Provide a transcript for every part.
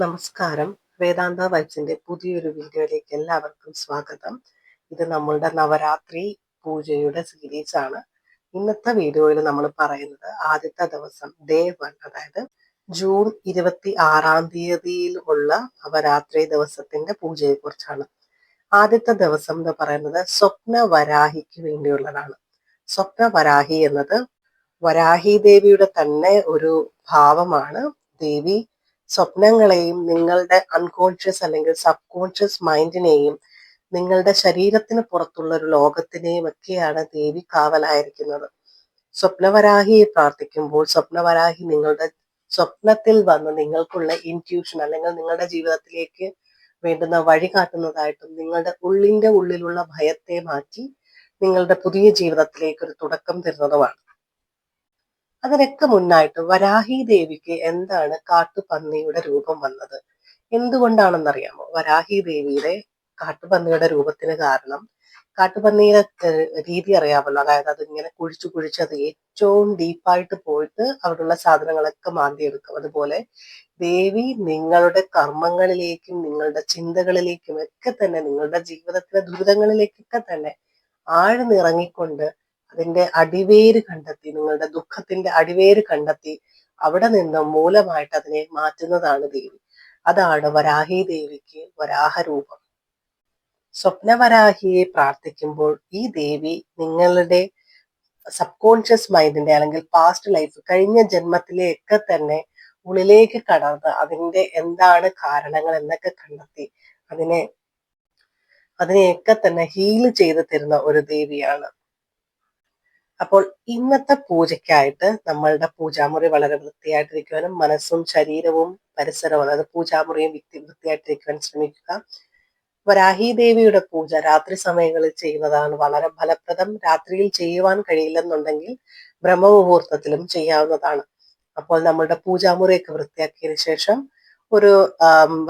നമസ്കാരം. വേദാന്ത വൈബ്സിന്റെ പുതിയൊരു വീഡിയോയിലേക്ക് എല്ലാവർക്കും സ്വാഗതം. ഇത് നമ്മളുടെ നവരാത്രി പൂജയുടെ സീരീസ് ആണ്. ഇന്നത്തെ വീഡിയോയിൽ നമ്മൾ പറയുന്നത് ആദ്യത്തെ ദിവസം ഡേ വൺ അതായത് ജൂൺ ഇരുപത്തി ആറാം തീയതിയിൽ ഉള്ള നവരാത്രി ദിവസത്തിന്റെ പൂജയെ കുറിച്ചാണ് ആദ്യത്തെ ദിവസം എന്ന് പറയുന്നത് സ്വപ്ന വരാഹിക്ക് വേണ്ടിയുള്ളതാണ്. സ്വപ്ന വരാഹി എന്നത് വരാഹി ദേവിയുടെ തന്നെ ഒരു ഭാവമാണ്. ദേവി സ്വപ്നങ്ങളെയും നിങ്ങളുടെ അൺകോൺഷ്യസ് അല്ലെങ്കിൽ സബ് കോൺഷ്യസ് മൈൻഡിനെയും നിങ്ങളുടെ ശരീരത്തിന് പുറത്തുള്ള ഒരു ലോകത്തിനെയും ഒക്കെയാണ് ദേവി കാവലായിരിക്കുന്നത്. സ്വപ്നവരാഹിയെ പ്രാർത്ഥിക്കുമ്പോൾ സ്വപ്നവരാഹി നിങ്ങളുടെ സ്വപ്നത്തിൽ വന്ന് നിങ്ങൾക്കുള്ള ഇന്റ്യൂഷൻ അല്ലെങ്കിൽ നിങ്ങളുടെ ജീവിതത്തിലേക്ക് വേണ്ടുന്ന വഴി കാട്ടുന്നതായിട്ടും നിങ്ങളുടെ ഉള്ളിന്റെ ഉള്ളിലുള്ള ഭയത്തെ മാറ്റി നിങ്ങളുടെ പുതിയ ജീവിതത്തിലേക്ക് ഒരു തുടക്കം തരുന്നതുമാണ്. അതിനൊക്കെ മുന്നായിട്ട് വരാഹി ദേവിക്ക് എന്താണ് കാട്ടുപന്നിയുടെ രൂപം വന്നത്? എന്തുകൊണ്ടാണെന്നറിയാമോ? വരാഹി ദേവിയുടെ കാട്ടുപന്നിയുടെ രൂപത്തിന് കാരണം കാട്ടുപന്നിയുടെ രീതി അറിയാമല്ലോ. അതായത് അതിങ്ങനെ കുഴിച്ചു കുഴിച്ച് അത് ഏറ്റവും ഡീപ്പായിട്ട് പോയിട്ട് അവിടെയുള്ള സാധനങ്ങളൊക്കെ മാന്തിയെടുക്കും. അതുപോലെ ദേവി നിങ്ങളുടെ കർമ്മങ്ങളിലേക്കും നിങ്ങളുടെ ചിന്തകളിലേക്കും ഒക്കെ തന്നെ നിങ്ങളുടെ ജീവിതത്തിലെ ദുരിതങ്ങളിലേക്കൊക്കെ തന്നെ ആഴ്ന്നിറങ്ങിക്കൊണ്ട് അതിന്റെ അടിവേര് കണ്ടെത്തി നിങ്ങളുടെ ദുഃഖത്തിന്റെ അടിവേര് കണ്ടെത്തി അവിടെ നിന്നും മൂലമായിട്ട് അതിനെ മാറ്റുന്നതാണ് ദേവി. അതാണ് വരാഹി ദേവിക്ക് വരാഹരൂപം. സ്വപ്നവരാഹിയെ പ്രാർത്ഥിക്കുമ്പോൾ ഈ ദേവി നിങ്ങളുടെ സബ് കോൺഷ്യസ് മൈൻഡിന്റെ അല്ലെങ്കിൽ പാസ്റ്റ് ലൈഫ് കഴിഞ്ഞ ജന്മത്തിലെയൊക്കെ തന്നെ ഉള്ളിലേക്ക് കടന്ന് അതിന്റെ എന്താണ് കാരണങ്ങൾ എന്നൊക്കെ കണ്ടെത്തി അതിനെ അതിനെയൊക്കെ തന്നെ ഹീൽ ചെയ്ത് തരുന്ന ഒരു ദേവിയാണ്. അപ്പോൾ ഇന്നത്തെ പൂജയ്ക്കായിട്ട് നമ്മളുടെ പൂജാമുറി വളരെ വൃത്തിയായിട്ടിരിക്കുവാനും മനസ്സും ശരീരവും പരിസരവും അതായത് പൂജാമുറിയും വ്യക്തി വൃത്തിയായിട്ടിരിക്കുവാൻ ശ്രമിക്കുക. വരാഹി ദേവിയുടെ പൂജ രാത്രി സമയങ്ങളിൽ ചെയ്യുന്നതാണ് വളരെ ഫലപ്രദം. രാത്രിയിൽ ചെയ്യുവാൻ കഴിയില്ലെന്നുണ്ടെങ്കിൽ ബ്രഹ്മമുഹൂർത്തത്തിലും ചെയ്യാവുന്നതാണ്. അപ്പോൾ നമ്മളുടെ പൂജാമുറിയൊക്കെ വൃത്തിയാക്കിയതിനു ശേഷം ഒരു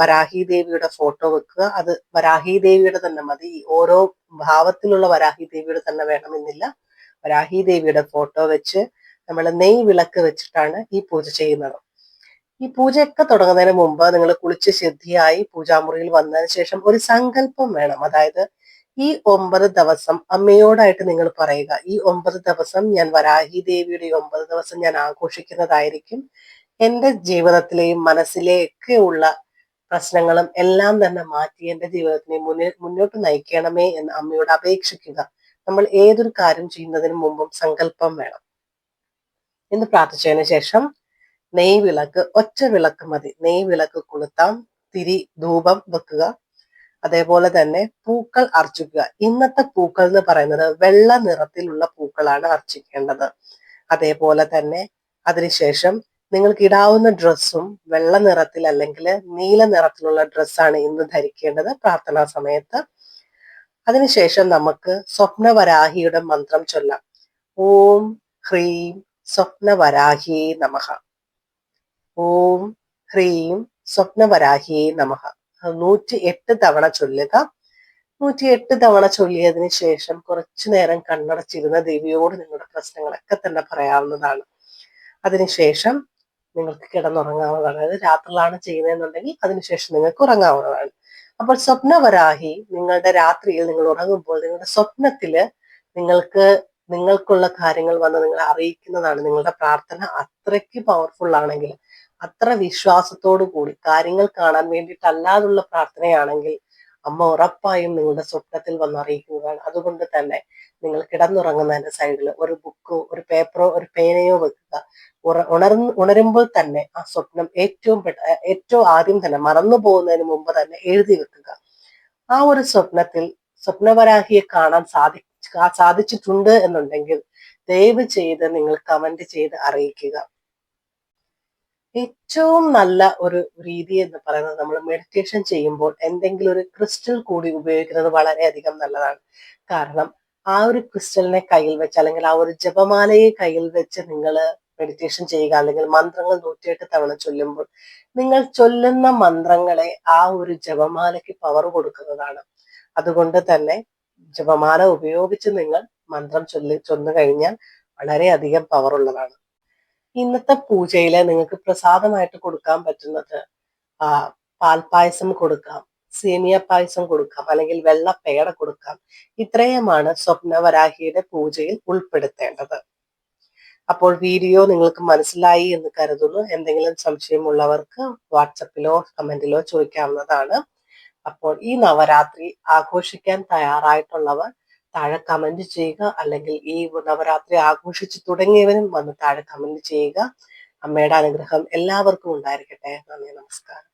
വരാഹി ദേവിയുടെ ഫോട്ടോ വെക്കുക. അത് വരാഹി ദേവിയുടെ തന്നെ മതി. ഓരോ ഭാവത്തിലുള്ള വരാഹി ദേവിയുടെ തന്നെ വേണമെന്നില്ല. വരാഹി ദേവിയുടെ ഫോട്ടോ വെച്ച് നമ്മൾ നെയ് വിളക്ക് വെച്ചിട്ടാണ് ഈ പൂജ ചെയ്യുന്നത്. ഈ പൂജയൊക്കെ തുടങ്ങുന്നതിന് മുമ്പ് നിങ്ങൾ കുളിച്ച് ശുദ്ധിയായി പൂജാമുറിയിൽ വന്നതിന് ശേഷം ഒരു സങ്കല്പം വേണം. അതായത് ഈ ഒമ്പത് ദിവസം അമ്മയോടായിട്ട് നിങ്ങൾ പറയുക ഈ ഒമ്പത് ദിവസം ഞാൻ വരാഹി ദേവിയുടെ ഒമ്പത് ദിവസം ഞാൻ ആഘോഷിക്കുന്നതായിരിക്കും. എന്റെ ജീവിതത്തിലെയും മനസ്സിലെയൊക്കെ ഉള്ള പ്രശ്നങ്ങളും എല്ലാം തന്നെ മാറ്റി എന്റെ ജീവിതത്തിനെ മുന്നിൽ മുന്നോട്ട് നയിക്കണമേ എന്ന് അമ്മയോട് അപേക്ഷിക്കുക. നമ്മൾ ഏതൊരു കാര്യം ചെയ്യുന്നതിന് മുമ്പും സങ്കല്പം വേണം. എന്ന് പ്രാർത്ഥിച്ചതിന് ശേഷം നെയ് വിളക്ക് ഒറ്റ വിളക്ക് മതി. നെയ് വിളക്ക് കൊളുത്താം തിരി ധൂപം വെക്കുക. അതേപോലെ തന്നെ പൂക്കൾ അർച്ചിക്കുക. ഇന്നത്തെ പൂക്കൾ എന്ന് പറയുന്നത് വെള്ള നിറത്തിലുള്ള പൂക്കളാണ് അർച്ചിക്കേണ്ടത്. അതേപോലെ തന്നെ അതിനുശേഷം നിങ്ങൾക്ക് ഇടാവുന്ന ഡ്രസ്സും വെള്ള നിറത്തിൽ അല്ലെങ്കിൽ നീല നിറത്തിലുള്ള ഡ്രസ്സാണ് ഇന്ന് ധരിക്കേണ്ടത് പ്രാർത്ഥനാ സമയത്ത്. അതിനുശേഷം നമുക്ക് സ്വപ്നവരാഹിയുടെ മന്ത്രം ചൊല്ലാം. ഓം ഹ്രീം സ്വപ്നവരാഹിയേ നമഹ. ഓം ഹ്രീം സ്വപ്നവരാഹിയേ നമഹ. നൂറ്റി എട്ട് തവണ ചൊല്ലുക. നൂറ്റി എട്ട് തവണ ചൊല്ലിയതിന് ശേഷം കുറച്ചു നേരം കണ്ണടച്ചിരുന്ന ദേവിയോട് നിങ്ങളുടെ പ്രശ്നങ്ങളൊക്കെ തന്നെ പറയാവുന്നതാണ്. അതിനുശേഷം നിങ്ങൾക്ക് കിടന്നുറങ്ങാവുന്നതാണ്. അതായത് രാത്രിയിലാണ് ചെയ്യുന്നതെന്നുണ്ടെങ്കിൽ അതിനുശേഷം നിങ്ങൾക്ക് ഉറങ്ങാവുന്നതാണ്. അപ്പോൾ സ്വപ്നവരാഹി നിങ്ങളുടെ രാത്രിയിൽ നിങ്ങൾ ഉറങ്ങുമ്പോൾ നിങ്ങളുടെ സ്വപ്നത്തിൽ നിങ്ങൾക്ക് നിങ്ങൾക്കുള്ള കാര്യങ്ങൾ വന്ന് നിങ്ങളെ അറിയിക്കുന്നതാണ്. നിങ്ങളുടെ പ്രാർത്ഥന അത്രയ്ക്ക് പവർഫുൾ ആണെങ്കിൽ അത്ര വിശ്വാസത്തോടു കൂടി കാര്യങ്ങൾ കാണാൻ വേണ്ടിയിട്ടല്ലാതുള്ള പ്രാർത്ഥനയാണെങ്കിൽ അമ്മ ഉറപ്പായും നിങ്ങളുടെ സ്വപ്നത്തിൽ വന്ന് അതുകൊണ്ട് തന്നെ നിങ്ങൾ കിടന്നുറങ്ങുന്നതിന്റെ സൈഡിൽ ഒരു ബുക്കോ ഒരു പേപ്പറോ ഒരു പേനയോ വെക്കുക. ഉണർ ഉണരുമ്പോൾ തന്നെ ആ സ്വപ്നം ഏറ്റവും ഏറ്റവും ആദ്യം തന്നെ മറന്നു പോകുന്നതിന് മുമ്പ് തന്നെ എഴുതി വെക്കുക. ആ ഒരു സ്വപ്നത്തിൽ സ്വപ്നവരാഹിയെ കാണാൻ സാധി സാധിച്ചിട്ടുണ്ട് എന്നുണ്ടെങ്കിൽ ദയവ് ചെയ്ത് നിങ്ങൾ കമന്റ് ചെയ്ത് അറിയിക്കുക. ഏറ്റവും നല്ല ഒരു രീതി എന്ന് പറയുന്നത് നമ്മൾ മെഡിറ്റേഷൻ ചെയ്യുമ്പോൾ എന്തെങ്കിലും ഒരു ക്രിസ്റ്റൽ കൂടി ഉപയോഗിക്കുന്നത് വളരെയധികം നല്ലതാണ്. കാരണം ആ ഒരു ക്രിസ്റ്റലിനെ കയ്യിൽ വെച്ച് അല്ലെങ്കിൽ ആ ഒരു ജപമാലയെ കയ്യിൽ വെച്ച് നിങ്ങൾ മെഡിറ്റേഷൻ ചെയ്യുക അല്ലെങ്കിൽ മന്ത്രങ്ങൾ നൂറ്റിയെട്ട് തവണ ചൊല്ലുമ്പോൾ നിങ്ങൾ ചൊല്ലുന്ന മന്ത്രങ്ങളെ ആ ഒരു ജപമാലയ്ക്ക് പവർ കൊടുക്കുന്നതാണ്. അതുകൊണ്ട് തന്നെ ജപമാല ഉപയോഗിച്ച് നിങ്ങൾ മന്ത്രം ചൊല്ലി ചൊന്നു കഴിഞ്ഞാൽ വളരെയധികം പവർ ഉള്ളതാണ്. ഇന്നത്തെ പൂജയിൽ നിങ്ങൾക്ക് പ്രസാദമായിട്ട് കൊടുക്കാൻ പറ്റുന്നത് പാൽപായസം കൊടുക്കാം സേമിയ പായസം കൊടുക്കാം അല്ലെങ്കിൽ വെള്ള പേട കൊടുക്കാം. ഇത്രയുമാണ് സ്വപ്നവരാഹിയുടെ പൂജയിൽ ഉൾപ്പെടുത്തേണ്ടത്. അപ്പോൾ വീഡിയോ നിങ്ങൾക്ക് മനസ്സിലായി എന്ന് കരുതുന്നു. എന്തെങ്കിലും സംശയമുള്ളവർക്ക് വാട്സപ്പിലോ കമന്റിലോ ചോദിക്കാവുന്നതാണ്. അപ്പോൾ ഈ നവരാത്രി ആഘോഷിക്കാൻ തയ്യാറായിട്ടുള്ളവർ താഴെ കമന്റ് ചെയ്യുക. അല്ലെങ്കിൽ ഈ നവരാത്രി ആഘോഷിച്ച് തുടങ്ങിയവരും വന്ന് താഴെ കമന്റ് ചെയ്യുക. അമ്മയുടെ അനുഗ്രഹം എല്ലാവർക്കും ഉണ്ടായിരിക്കട്ടെ. നന്ദി നമസ്കാരം.